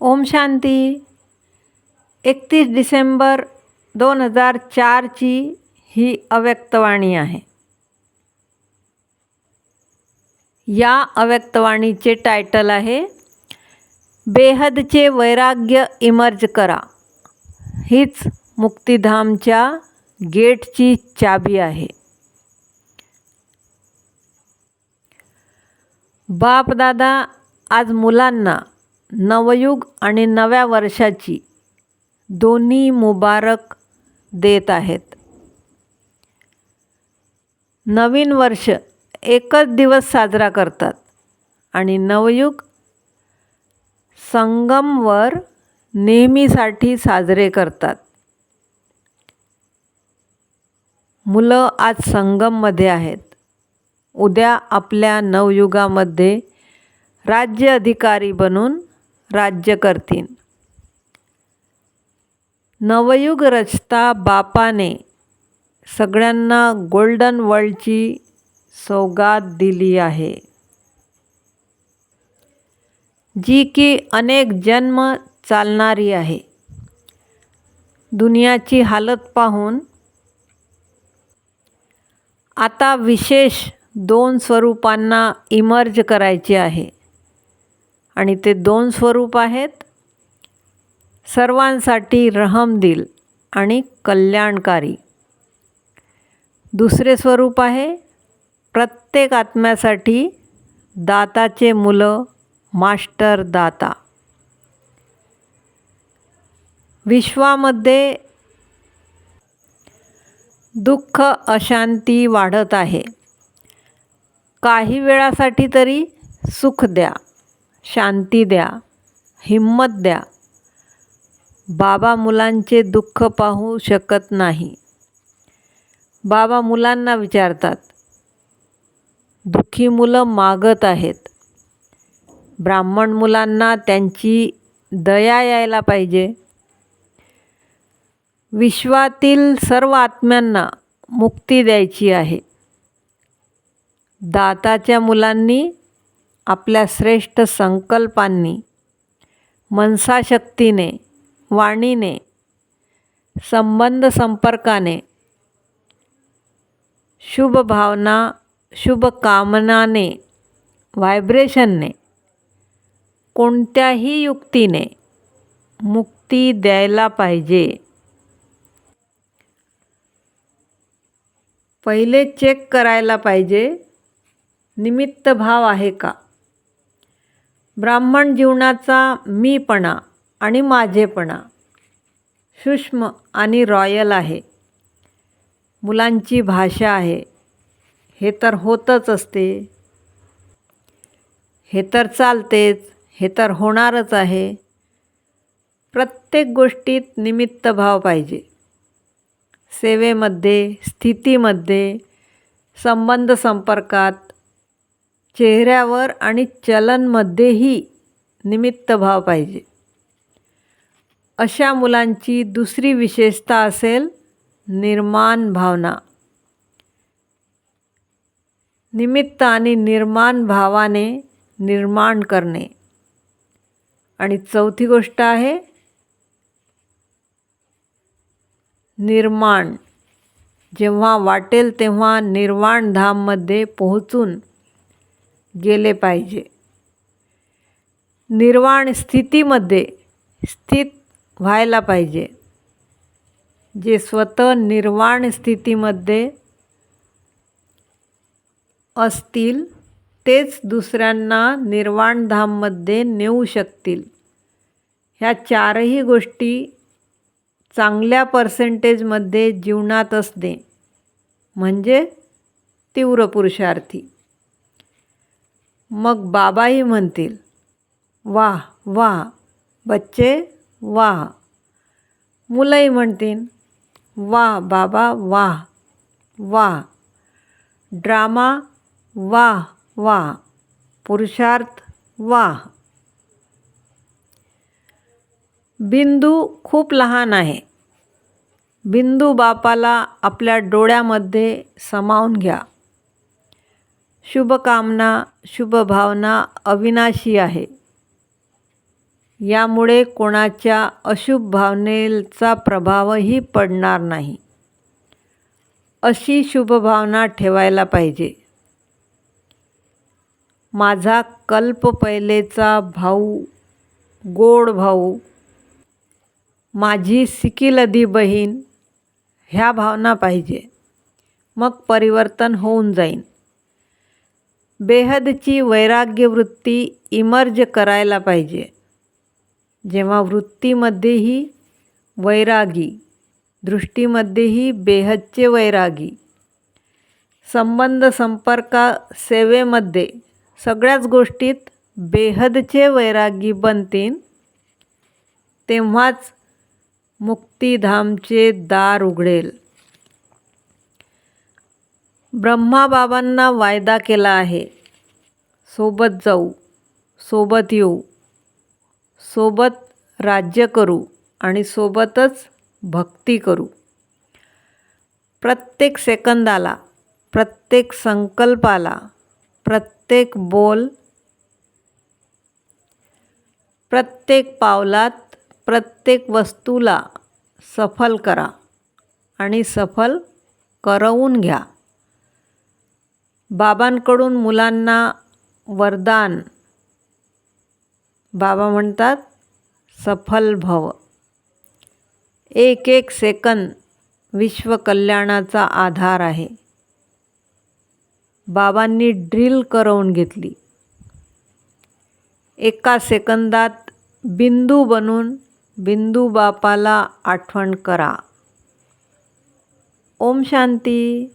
ओम शांती. एकतीस डिसेंबर दोन हजार चारची ही अव्यक्तवाणी आहे. या अव्यक्तवाणीचे टायटल आहे बेहदचे वैराग्य इमर्ज करा. हीच मुक्तिधामच्या गेटची चाबी आहे. बापदादा आज मुलांना नवयुग आणि नव्या वर्षाची दोन्ही मुबारक देत आहेत. नवीन वर्ष एकच दिवस साजरा करतात आणि नवयुग संगमवर नेहमीसाठी साजरे करतात. मुलं आज संगममध्ये आहेत. उद्या आपल्या नवयुगामध्ये राज्य अधिकारी बनून राज्य करतील. नवयुग रचता बापाने सगळ्यांना गोल्डन वर्ल्डची सौगात दिली आहे. जी की अनेक जन्म चालणारी आहे. दुनियाची हालत पाहून आता विशेष दोन स्वरूपांना इमर्ज करायचे आहे. आणि ते दोन स्वरूप आहेत. सर्वांसाठी रहमदिल आणि कल्याणकारी. दुसरे स्वरूप आहे प्रत्येक आत्म्यासाठी दाताचे मुलं मास्टर दाता. विश्वामध्ये दुःख अशांती वाढत आहे. काही वेळासाठी तरी सुख द्या. शांती द्या हिंमत द्या. बाबा मुलांचे दुःख पाहू शकत नाही. बाबा मुलांना विचारतात दुःखी मुलं मागत आहेत. ब्राह्मण मुलांना त्यांची दया यायला पाहिजे. विश्वातील सर्व आत्म्यांना मुक्ती द्यायची आहे. दाताच्या मुलांनी आपल्या श्रेष्ठ संकल्पांनी मनसाशक्तीने वाणीने संबंध संपर्काने शुभ भावना शुभकामनाने व्हायब्रेशनने कोणत्याही युक्तीने मुक्ती द्यायला पाहिजे. पहिले चेक करायला पाहिजे निमित्त भाव आहे का? ब्राह्मण जीवनाचा मीपणा आणि माझेपणा. सूक्ष्म आणि रॉयल आहे. मुलांची भाषा आहे. हे तर होतच असते. हे तर चालतेच. हे तर होणारच आहे. प्रत्येक गोष्टीत निमित्त भाव पाहिजे. सेवेमध्ये स्थितीमध्ये संबंध संपर्कात चेहऱ्यावर आणि चलनमध्येही निमित्त भाव पाहिजे. अशा मुलांची दुसरी विशेषता असेल निर्माण भावना. निमित्त आणि निर्माण भावाने निर्माण करणे. आणि चौथी गोष्ट आहे निर्माण. जेव्हा वाटेल तेव्हा निर्वाणधाममध्ये पोहोचून गेले पाहिजे. निर्वाण स्थितीमध्ये स्थित व्हायला पाहिजे. जे स्वतः निर्वाण स्थितीमध्ये असतील तेच दुसऱ्यांना निर्वाणधाममध्ये नेऊ शकतील. ह्या चारही गोष्टी चांगल्या पर्सेंटेजमध्ये जीवनात असणे. म्हणजे तीव्र पुरुषार्थी. मग बाबाही म्हणतील वाह वाह बच्चे वाह मुलंही म्हणतील वाह बाबा वाह वाह ड्रामा वाह वाह पुरुषार्थ वाह बिंदू खूप लहान आहे. बिंदू बापाला आपल्या डोळ्यामध्ये सामावून घ्या. शुभकामना शुभभावना अविनाशी आहे. यामुळे कोणाच्या अशुभ भावनेचा प्रभावही पडणार नाही. अशी शुभभावना ठेवायला पाहिजे. माझा कल्प पहिलेचा भाऊ गोड भाऊ माझी सिकिलधी बहीण ह्या भावना पाहिजे. मग परिवर्तन होऊन जाईन. बेहदची वैराग्य वृत्ती इमर्ज करायला पाहिजे. जेव्हा वृत्तीमध्येही वैरागी दृष्टीमध्येही बेहदचे वैरागी संबंध संपर्का सेवेमध्ये सगळ्याच गोष्टीत बेहदचे वैरागी बनतील तेव्हाच मुक्तिधामचे दार उघडेल. ब्रह्माबाबांना वायदा केला आहे. सोबत जाऊ सोबत येऊ सोबत राज्य करू आणि सोबतच भक्ती करू. प्रत्येक सेकंदाला प्रत्येक संकल्पाला प्रत्येक बोल प्रत्येक पावलात प्रत्येक वस्तूला सफल करा आणि सफल करवून घ्या. बाबांकडून मुलांना वरदान. बाबा म्हणतात सफल भव. एक एक सेकंद विश्वकल्याणाचा आधार आहे. बाबांनी ड्रिल करवून घेतली. एका सेकंदात बिंदू बनून बिंदू बापाला आठवण करा. ओम शांती.